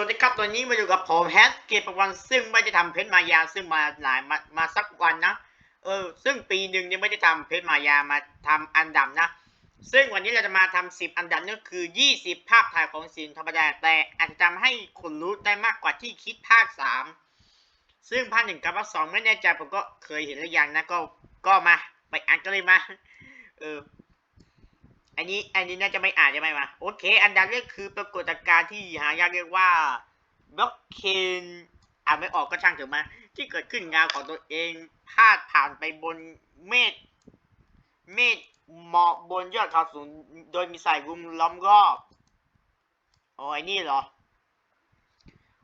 วัสดีครับ ตัวนี้มาอยู่กับผมแฮสเกตประวันซึ่งไม่ได้ทำเพชรมายาซึ่งมาหลายมามาสักวันนะ เออ ซึ่งปีหนึ่งยังไม่ได้ทำเพชรมายามาทำอันดับนะ ซึ่งวันนี้เราจะมาทำสิบอันดับนั่นคือยี่สิบภาพถ่ายของศิลป์ธรรมดาแต่อาจจะทำให้คนรู้ได้มากกว่าที่คิดภาคสามซึ่งภาคหนึ่งกับภาคสองไม่แน่ใจผมก็เคยเห็นหรือยังนะก็ก็มาไปอ่านกันเลยมา เออ อันนี้อันนี้น่าจะไม่อ่านใช่ไหมมาโอเค อันดับแรกคือปรากฏการณ์ที่หายากเรียกว่าบล็อกเคนอ่านไม่ออกก็ช่างเถอะมาที่เกิดขึ้นงานของตัวเองพาดผ่านไปบนเมฆเมฆหมอกบนยอดเขาสูงโดยมีสายรุมล้อมรอบโอ้ไอ้นี่เหรอ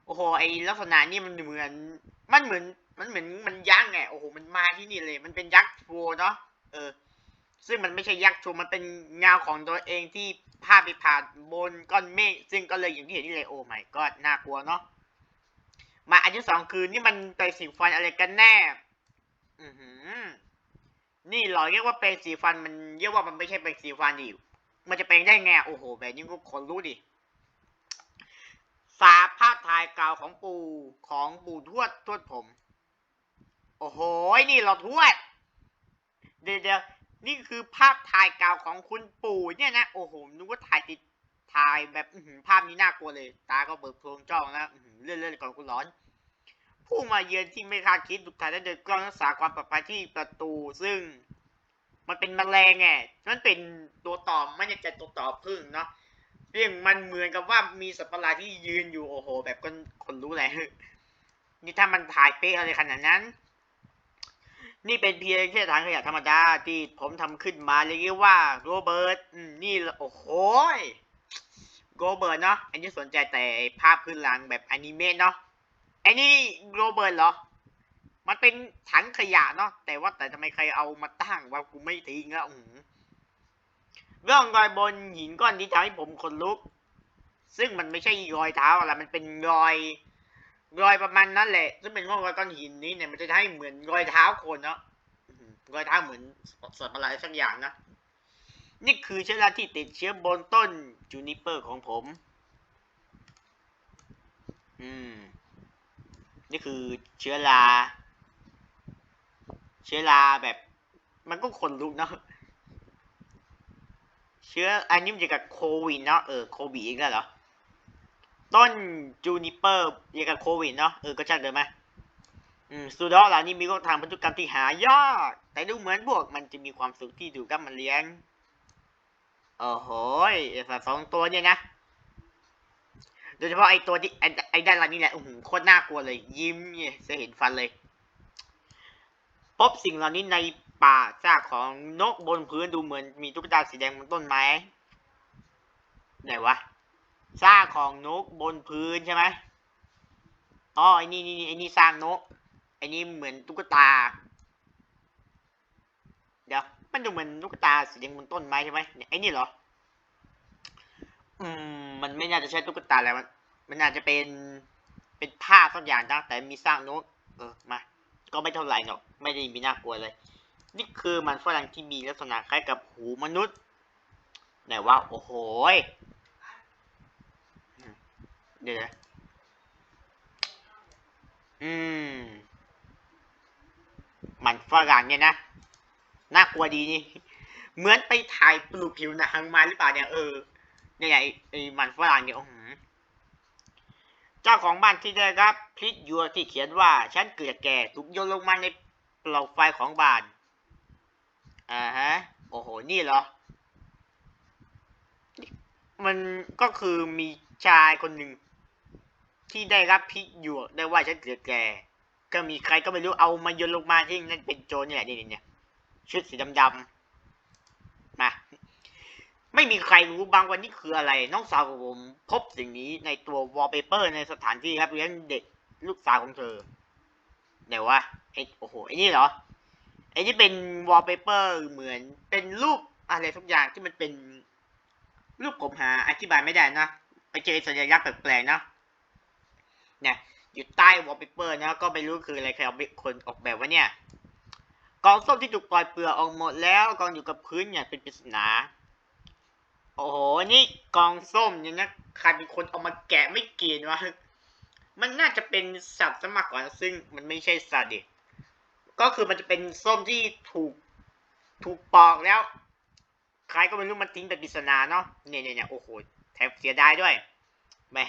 โอ้โหไอลักษณะนี่มันเหมือน มันเหมือน มันเหมือนมันยักษ์ไงโอ้โหมันมาที่นี่เลย มันเป็นยักษ์โฟเนาะเออ ซึ่งมันไม่ใช่ยักษ์ชูมันเป็นเงาของตัวเองที่พาดไปผ่านบนก้อนเมฆซึ่งก็เลยอย่างที่เห็นนี่เลยโอ้ไม่ก็น่ากลัวเนาะมาอันที่สองคือนี่มันเป็นสีฟันอะไรกันแน่อือหือนี่หรอเรียกว่าเป็นสีฟันมันเรียกว่ามันไม่ใช่เป็นสีฟันดิมันจะเป็นได้ไงโอ้โหแบบนี้ก็คนรู้ดิฝาภาพถ่ายเก่าของปู่ของปู่ทวดทวดผม โอ้โหนี่เหราทวด เดี๋ยวเดี๋ยว นี่คือภาพถ่ายเก่าของคุณปู่เนี่ยนะ โอ้โหนึกว่าถ่ายติดถ่ายแบบภาพนี้น่ากลัวเลย ตาก็เบิกโพรงจ้องนะอื้อหือเลื่อนๆก่อนคุณร้อน ผู้มาเยือนที่ไม่คาดคิดถูกถ่ายได้โดยกล้องรักษาความปลอดภัยที่ประตู ซึ่ง มันเป็นแมลงไงมันเป็นตัวต่อมไม่ใช่ตัวต่อพึ่งเนาะเรื่องมันเหมือนกับว่ามีสัตว์ประหลาดที่ยืนอยู่โอ้โห แบบคนคนรู้แหละนี่ถ้ามันถ่ายเป๊ะอะไรขนาดนั้น นี่เป็นเพียงแค่ถังขยะธรรมดาที่ผมทำขึ้นมาเรียกว่าโรเบิร์ตนี่โอ้โหโรเบิร์ตเนาะอันนี้สนใจแต่ภาพพื้นหลังแบบอนิเมะเนาะอ้นี่โรเบิร์ตเหรอ มันเป็นถังขยะเนาะแต่ว่าแต่ทำไมใครเอามาตั้งว่ากูไม่ทิ้งแล้วอือเรื่องรอยบนหินก้อนนี้ทำให้ผมขนลุก ซึ่งมันไม่ใช่รอยเท้าอะไรมันเป็นรอย รอยประมาณนั้นแหละ ซึ่งเป็นร่องรอยก้อนหินนี้เนี่ยมันจะให้เหมือนรอยเท้าคนเนาะรอยเท้าเหมือนสัตว์ประหลาดสักอย่างนะ นี่คือเชื้อราที่ติดเชื้อบนต้นจูนิเปอร์ของผม อืม นี่คือเชื้อรา เชื้อราแบบ มันก็ขนลุกเนาะ เชื้ออันนี้มันจะกับโควิดเนาะ เออ โควิดอีกแล้วเหรอ ต้นจูนิเปอร์เกี่ยวกับโควิดเนาะเออก็ช่างเดิมไหมอืมสูดอเหล่านี้มีโรคทางพันธุกรรมที่หายาก แต่ดูเหมือนพวกมันจะมีความสุขที่ดูกับมันเลี้ยงโอ้โหยไอ้สัตว์สองตัวเนี่ยนะโดยเฉพาะไอตัวที่ไอได้านหลังนี่แหละโอ้โหโคตรน่ากลัวเลย ยิ้มเนี่ยจะเห็นฟันเลย พบสิ่งเหล่านี้ในป่าซากของนกบนพื้นดูเหมือนมีตุ๊กตาสีแดงบนต้นไม้ไหนวะ ซากของนกบนพื้นใช่ไหมอ๋อไอ้นี่นี่นี่ไอ้นี่สร้างนกไอ้นี่เหมือนตุ๊กตา เดี๋ยว มันดูเหมือนตุ๊กตาสีแดงบนต้นไม้ใช่ไหมไอ้นี่เหรอ อืม มันไม่น่าจะใช่ตุ๊กตาแล้วมัน มันน่าจจะเป็น เป็นผ้าสักอย่างนะแต่มีสร้างนก เออ มา ก็ไม่เท่าไหร่หรอก ไม่ได้มีน่ากลัวเลย นี่คือมันฝรั่งที่มีลักษณะคล้ายกับหูมนุษย์ไหนว่า โอ้โห เดี๋ยวนะอืม มันฝรั่งเนี่ยนะ น่ากลัวดีนี่ เหมือนไปถ่ายปลูกผิวหนังมาหรือเปล่าเนี่ยเออเนี่ยไอ้ไอ้มันฝรั่งเนี่ยโอ้โหเจ้าของบ้านที่ได้รับพลิกยัวที่เขียนว่า ฉันเกลียดแกถูกโยนลงมาในเปล่องไฟของบ้าน อ่าฮะ โอ้โห นี่เหรอ มันก็คือมีชายคนหนึ่ง ที่ได้รับพริกหยวกได้ว่าฉันเกลียดแกก็มีใครก็ไม่รู้เอามาโยนลงมาที่นั่นเป็นโจรเนี่ยนี่เนี่ยชุดสีดำๆมาไม่มีใครรู้บางวันนี้คืออะไร น้องสาวของผม พบสิ่งนี้ในตัววอลเปเปอร์ในสถานที่ครับเลี้ยงเด็กลูกสาวของเธอไหนวะไอ้โอ้โหไอ้นี่เหรอไอ้นี่เป็นวอลเปเปอร์เหมือนเป็นรูปอะไรทุกอย่างที่มันเป็นรูปผมหาอธิบายไม่ได้นะไปเจอสัญลักษณ์แปลกๆนะ เนี่ยอยู่ใต้วอลเปเปอร์นะก็ไม่รู้คืออะไรใครเอาไปคนออกแบบวะเนี่ยกองส้มที่ถูกปล่อยเปลือกออกหมดแล้วกองอยู่กับพื้นอย่างเป็นปริศนาโอ้โหนี่กองส้มเนี่ยนะใครเป็นคนเอามาแกะไม่เกลียดวะมันน่าจะเป็นสัตว์สมากกว่าซึ่งมันไม่ใช่สัตว์ดิก็คือมันจะเป็นส้มที่ถูกถูกปอกแล้วใครก็ไม่รู้มันทิ้งเป็นปริศนาเนาะเนี่ยเนี่ยโอ้โหแถมเสียดายด้วยแม่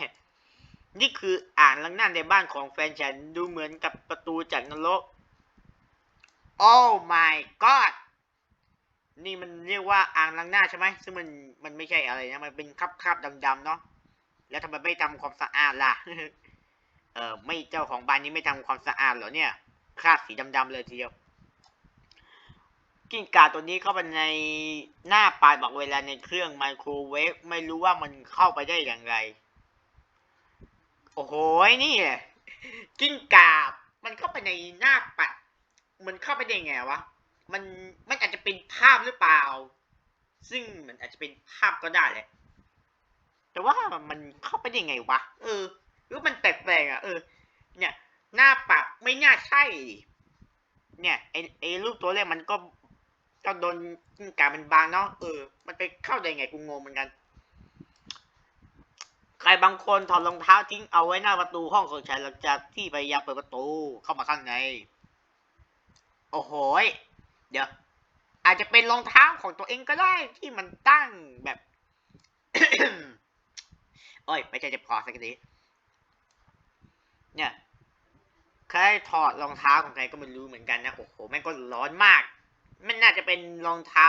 นี่คืออ่างล้างหน้าในบ้านของแฟนฉันดูเหมือนกับประตูจากนรก โอ้ my god นี่มันเรียกว่าอ่างล้างหน้าใช่ไหมซึ่งมันมันไม่ใช่อะไรนะ มันเป็นคราบคราบๆดำๆเนาะ แล้วทำไมไม่ทำความสะอาดล่ะ เออไม่เจ้าของบ้านนี้ไม่ทำความสะอาดเหรอเนี่ยคราบสีดำๆเลยทีเดียว กิ้งก่าตัวนี้เข้าไปในหน้าปลายบอกเวลาในเครื่องไมโครเวฟไม่รู้ว่ามันเข้าไปได้อย่างไร โอ้โหนี่กิ้งก่ามันเข้าไปในหน้าปัด มันเข้าไปได้ไงวะ มัน มันอาจจะเป็นภาพหรือเปล่า ซึ่งมันอาจจะเป็นภาพก็ได้แหละ แต่ว่ามันเข้าไปได้ไงวะ เออ หรือมันแปลกๆอะ เออ เนี่ย หน้าปัดไม่น่าใช่ เนี่ยไอไอรูปตัวเลขมันก็ก็โดนกิ้งก่ามันบางเนาะ เออ มันไปเข้าได้ไงกูงงเหมือนกัน ใครบางคนถอดรองเท้าทิ้งเอาไว้หน้าประตูห้องของฉันหลังจากที่พยายามเปิดประตูเข้ามาข้างใน โอ้โหเดี๋ยว อาจจะเป็นรองเท้าของตัวเองก็ได้ที่มันตั้งแบบโอ้ยไม่ใช่จะพอสักทีเนี่ยใครถอดรองเท้าของใครก็ไม่รู้เหมือนกันนะ โอ้โหแม่งก็ร้อนมาก มันน่าจะเป็นรองเท้า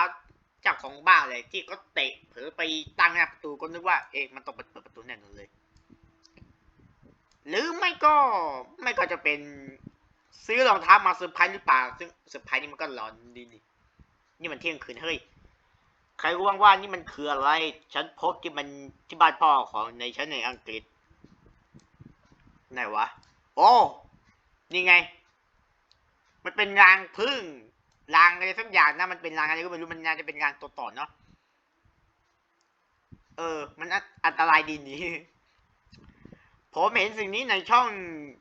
เจ้าของบ้านเลยที่ก็เตะเผลอไปตั้งหน้าประตูก็นึกว่าเอ๊ะมันต้องเปิดประตูแน่นอนเลย หรือไม่ก็ไม่ก็จะเป็นซื้อรองเท้ามาเซอร์ไพรส์หรือเปล่าซึ่งเซอร์ไพรส์นี่มันก็ร้อนดีนี่นี่มันเที่ยงคืนเฮ้ยใครรู้บ้างว่านี่มันคืออะไร ฉันพบที่มันที่บ้านพ่อของในฉันในอังกฤษไหนวะ โอ้ นี่ไง มันเป็นรางพึ่ง รางอะไรสักอย่างนะมันเป็นรางอะไรก็ไม่รู้มันน่าจะเป็นรางตัวต่อเนาะเออ มันอันอันตรายดีนี่ผมเห็นสิ่งนี้ในช่อง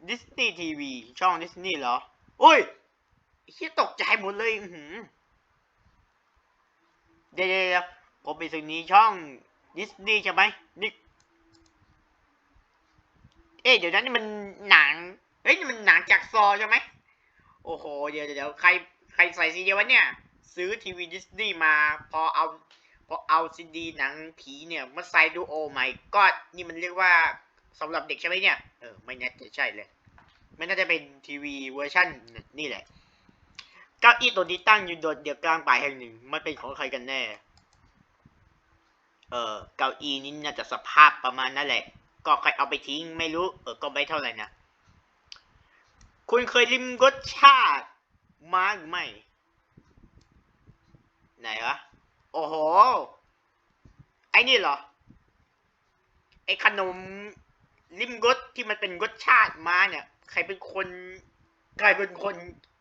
ดิสนีย์ทีวีช่องดิสนีย์เหรอโอ้ยเฮียตกใจหมดเลยหือเดี๋ยวเดี๋ยวผมเป็นสิ่งนี้ช่องดิสนีย์ใช่ไหมนี่เอ๊ะเดี๋ยวนั้นนี่มันหนังเฮ้ยมันหนังจากซอใช่ไหมโอ้โหเดี๋ยวเดี๋ยวใคร ใครใส่ซีดีวะเนี่ย ซื้อทีวีดิสนีย์มา พอเอา พอเอาซีดีหนังผีเนี่ยมาใส่ดูโอ้ไม่ก็นี่มันเรียกว่าสำหรับเด็กใช่ไหมเนี่ย เออ ไม่น่าจะใช่เลยไม่น่าจะเป็นทีวีเวอร์ชันนี่แหละ เก้าอี้ตัวนี้ตั้งอยู่โดดเดี่ยวกลางป่าแห่งหนึ่ง มันเป็นของใครกันแน่ เออเก้าอี้นี้น่าจะสภาพประมาณนั่นแหละ ก็ใครเอาไปทิ้งไม่รู้ เออ ก็ไม่เท่าไหร่นะ คุณเคยริมรสชาติ มาหรือไม่ ไหนวะ โอ้โห ไอ้นี่เหรอ ไอ้ขนมริมรสที่มันเป็นรสชาติมาเนี่ย ใครเป็นคนใครเป็นคน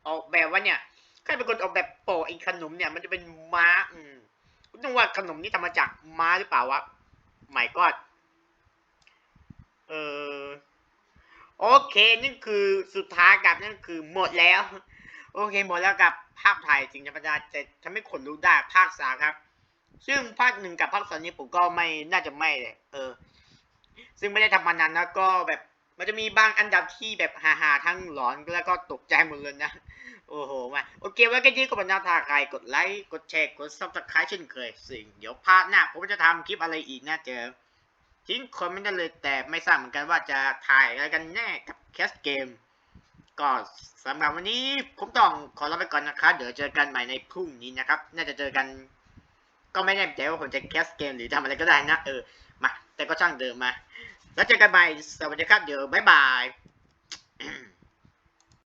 ออกแบบว่าเนี่ย ใครเป็นคนออกแบบโปะไอ้ขนมเนี่ย มันจะเป็นม้า อืมต้องว่าขนมนี่ทำมาจากม้าหรือเปล่าวะไม่ก็เออโอเคนี่นคือสุดท้ายกับนั่นคือหมดแล้ว โอเคหมดแล้วกับภาพถ่ายจริงธรรมดาจะทำให้คนรู้ได้ภาคสามครับ ซึ่งภาคหนึ่งกับภาคสองนี้ผมก็ไม่น่าจะไม่เลยเออ ซึ่งไม่ได้ทำมานานแล้วก็แบบมันจะมีบางอันดับที่แบบฮาๆทั้งหลอนแล้วก็ตกใจหมดเลยนะ โอ้โหมาโอเคไว้แค่นี้ก็บรรดาทาใครกดไลค์กดแชร์กดซับสไครต์เช่นเคยสิ่งเดี๋ยวพาร์ทหน้าผมจะทำคลิปอะไรอีกนะเจอทิ้งคอมเมนต์ได้เลยแต่ไม่ทราบเหมือนกันว่าจะถ่ายอะไรกันแน่กับแคสเกม ก็สำหรับวันนี้ผมต้องขอลาไปก่อนนะครับ เดี๋ยวเจอกันใหม่ในพรุ่งนี้นะครับ น่าจะเจอกันก็ไม่แน่ใจว่าผมจะแคสเกมหรือทำอะไรก็ได้นะ เออ มา แต่ก็ช่างเดิมมา แล้วเจอกันใหม่สวัสดีครับ เดี๋ยวบ๊ายบาย